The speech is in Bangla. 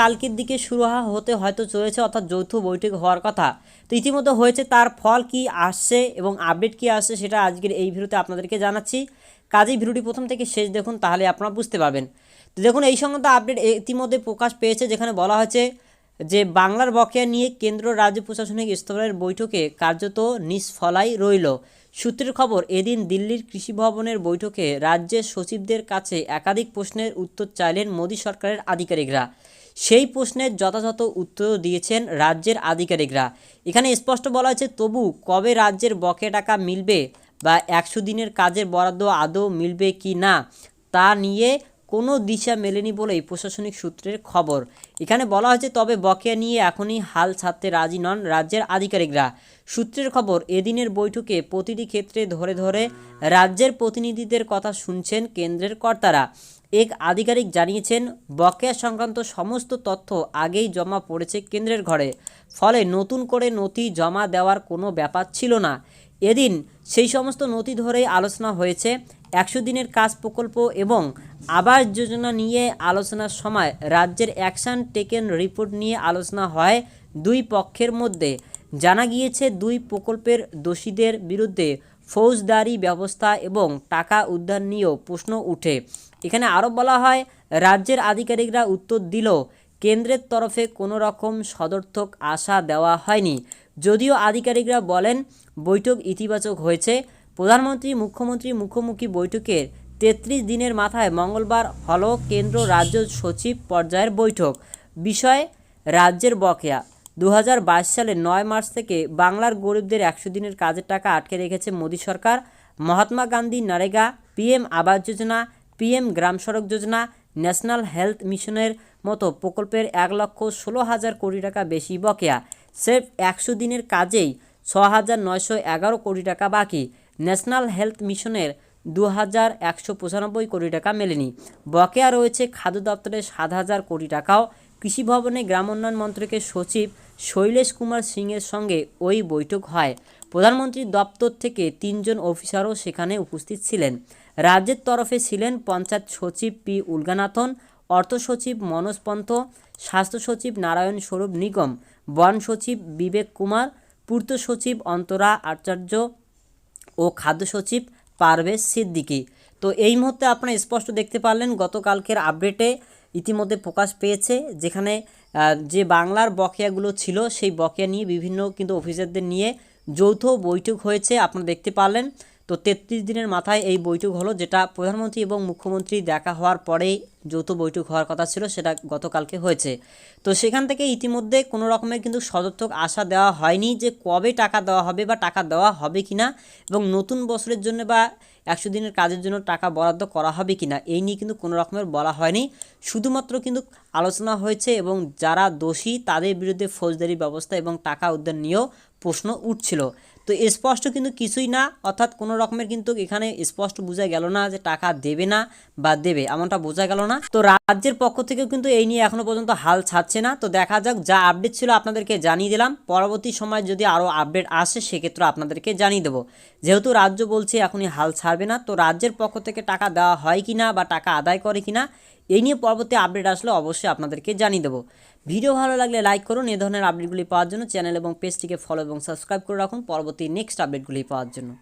কালকের দিকে শুরু হতে হয়তো চলেছে অর্থাৎ যৌথ বৈঠক হওয়ার কথা। তো ইতিমধ্যে হয়েছে, তার ফল কি আসছে এবং আপডেট কি আসছে সেটা আজকের এই ভিডিওতে আপনাদেরকে জানাচ্ছি। কাজেই ভিডিওটি প্রথম থেকে শেষ দেখুন, তাহলে আপনারা বুঝতে পারবেন। তো দেখুন, এই সংক্রান্ত আপডেট ইতিমধ্যে প্রকাশ পেয়েছে, যেখানে বলা হয়েছে যে বাংলার বকেয়া নিয়ে কেন্দ্র রাজ্য প্রশাসনিক স্তরের বৈঠকে কার্যত নিষ্ফলাই রইল। সূত্রের খবর, এদিন দিল্লির কৃষি ভবনের বৈঠকে রাজ্যের সচিবদের কাছে একাধিক প্রশ্নের উত্তর চাইলেন মোদী সরকারের আধিকারিকরা। সেই প্রশ্নের যথাযথ উত্তর দিয়েছেন রাজ্যের আধিকারিকরা। এখানে স্পষ্ট বলা হয়েছে, তবু কবে রাজ্যের বকেয়া টাকা মিলবে বা একশো দিনের কাজের বরাদ্দ আদৌ মিলবে কি না, তা নিয়ে কোনো দিশা মেলেনি বলেই প্রশাসনিক সূত্রের খবর। এখানে বলা হয়েছে, তবে বকেয়া নিয়ে এখনই হাল ছাড়তে রাজি নন রাজ্যের আধিকারিকরা। সূত্রের খবর, এদিনের বৈঠকে প্রতিটি ক্ষেত্রে ধরে ধরে রাজ্যের প্রতিনিধিদের কথা শুনছেন কেন্দ্রের কর্তারা। এক আধিকারিক জানিয়েছেন, বকেয়া সংক্রান্ত সমস্ত তথ্য আগেই জমা পড়েছে কেন্দ্রের ঘরে। ফলে নতুন করে নথি জমা দেওয়ার কোনো ব্যাপার ছিল না। এদিন সেই সমস্ত নথি ধরেই আলোচনা হয়েছে। একশো দিনের কাজ প্রকল্প এবং আবাস যোজনা নিয়ে আলোচনার সময় রাজ্যের অ্যাকশন টেকেন রিপোর্ট নিয়ে আলোচনা হয় দুই পক্ষের মধ্যে। জানা গিয়েছে, দুই প্রকল্পের দোষীদের বিরুদ্ধে ফৌজদারি ব্যবস্থা এবং টাকা উদ্ধার নিয়েও প্রশ্ন উঠে। এখানে আরও বলা হয়, রাজ্যের আধিকারিকরা উত্তর দিল, কেন্দ্রের তরফে কোনো রকম সদর্থক আশা দেওয়া হয়নি। যদিও আধিকারিকরা বলেন, বৈঠক ইতিবাচক হয়েছে। প্রধানমন্ত্রী, মুখ্যমন্ত্রী মুখোমুখি বৈঠকের তেত্রিশ দিনের মাথায় মঙ্গলবার হল কেন্দ্র রাজ্য সচিব পর্যায়ের বৈঠক। বিষয়, রাজ্যের বকেয়া। দু সালের নয় মার্চ থেকে বাংলার গরিবদের একশো দিনের কাজের টাকা আটকে রেখেছে মোদী সরকার। Mahatma Gandhi, NREGA, PM Awas Yojana, PM গ্রাম সড়ক যোজনা, ন্যাশনাল হেলথ মিশনের মতো প্রকল্পের এক লক্ষ ষোলো হাজার কোটি টাকা বেশি বকেয়া। সেফ একশো দিনের কাজেই ছ হাজার নয়শো এগারো কোটি টাকা বাকি। ন্যাশনাল হেলথ মিশনের দু হাজার একশো পঁচানব্বই কোটি টাকা মেলেনি। বকেয়া রয়েছে খাদ্য দপ্তরের সাত হাজার কোটি টাকাও। কৃষি ভবনে গ্রাম উন্নয়ন মন্ত্রকের সচিব শৈলেশ কুমার সিংয়ের সঙ্গে ওই বৈঠক হয়। প্রধানমন্ত্রীর দপ্তর থেকে তিনজন অফিসারও সেখানে উপস্থিত ছিলেন। রাজ্যের তরফে ছিলেন পঞ্চায়েত সচিব পি উলগানাথন, অর্থ সচিব মনোজ পন্থ, স্বাস্থ্য সচিব নারায়ণ স্বরূপ নিগম, বন সচিব বিবেক কুমার, পূর্ত সচিব অন্তরা আচার্য ও খাদ্য সচিব পারভেজ সিদ্দিকী। তো এই মুহূর্তে আপনারা স্পষ্ট দেখতে পারলেন, গতকালকের আপডেটে ইতিমধ্যে প্রকাশ পেয়েছে যেখানে যে বাংলার বকেয়াগুলো ছিল সেই বকেয়া নিয়ে বিভিন্ন কিন্তু অফিসারদের নিয়ে যৌথ বৈঠক হয়েছে, আপনারা দেখতে পারলেন। তো তেত্রিশ দিনের মাথায় এই বৈঠক হলো, যেটা প্রধানমন্ত্রী এবং মুখ্যমন্ত্রী দেখা হওয়ার পরেই যৌথ বৈঠক হওয়ার কথা ছিল, সেটা গতকালকে হয়েছে। তো সেখান থেকে ইতিমধ্যে কোনো রকমের কিন্তু সদর্থক আশা দেওয়া হয়নি যে কবে টাকা দেওয়া হবে বা টাকা দেওয়া হবে কিনা এবং নতুন বছরের জন্য বা একশো দিনের কাজের জন্য টাকা বরাদ্দ করা হবে কিনা, এই নিয়ে কিন্তু কোনো রকমের বলা হয়নি। শুধুমাত্র কিন্তু আলোচনা হয়েছে এবং যারা দোষী তাদের বিরুদ্ধে ফৌজদারি ব্যবস্থা এবং টাকা উদ্ধার নিয়েও প্রশ্ন উঠছিল। তো স্পষ্ট কিন্তু কিছুই না, অর্থাৎ কোনো রকমের কিন্তু এখানে স্পষ্ট বোঝা গেল না যে টাকা দেবে না বা দেবে, এমনটা বোঝা গেল না। তো রাজ্যের পক্ষ থেকেও কিন্তু এই নিয়ে এখনও পর্যন্ত হাল ছাড়ছে না। তো দেখা যাক যা আপডেট ছিল আপনাদেরকে জানিয়ে দিলাম। পরবর্তী সময় যদি আরও আপডেট আসে, সেক্ষেত্রে আপনাদেরকে জানিয়ে দেবো। যেহেতু রাজ্য বলছে এখনই হাল ছাড়বে না, তো রাজ্যের পক্ষ থেকে টাকা দেওয়া হয় কি না বা টাকা আদায় করে কি না এই নিয়ে পরবর্তী আপডেট আসলে অবশ্যই আপনাদেরকে জানিয়ে দেবো। ভিডিও ভালো লাগলে লাইক করুন। এ ধরনের আপডেটগুলি পাওয়ার জন্য চ্যানেল এবং পেজটিকে ফলো এবং সাবস্ক্রাইব করে রাখুন। পরবর্তী নেক্সট আপডেটগুলি পাওয়ার জন্য।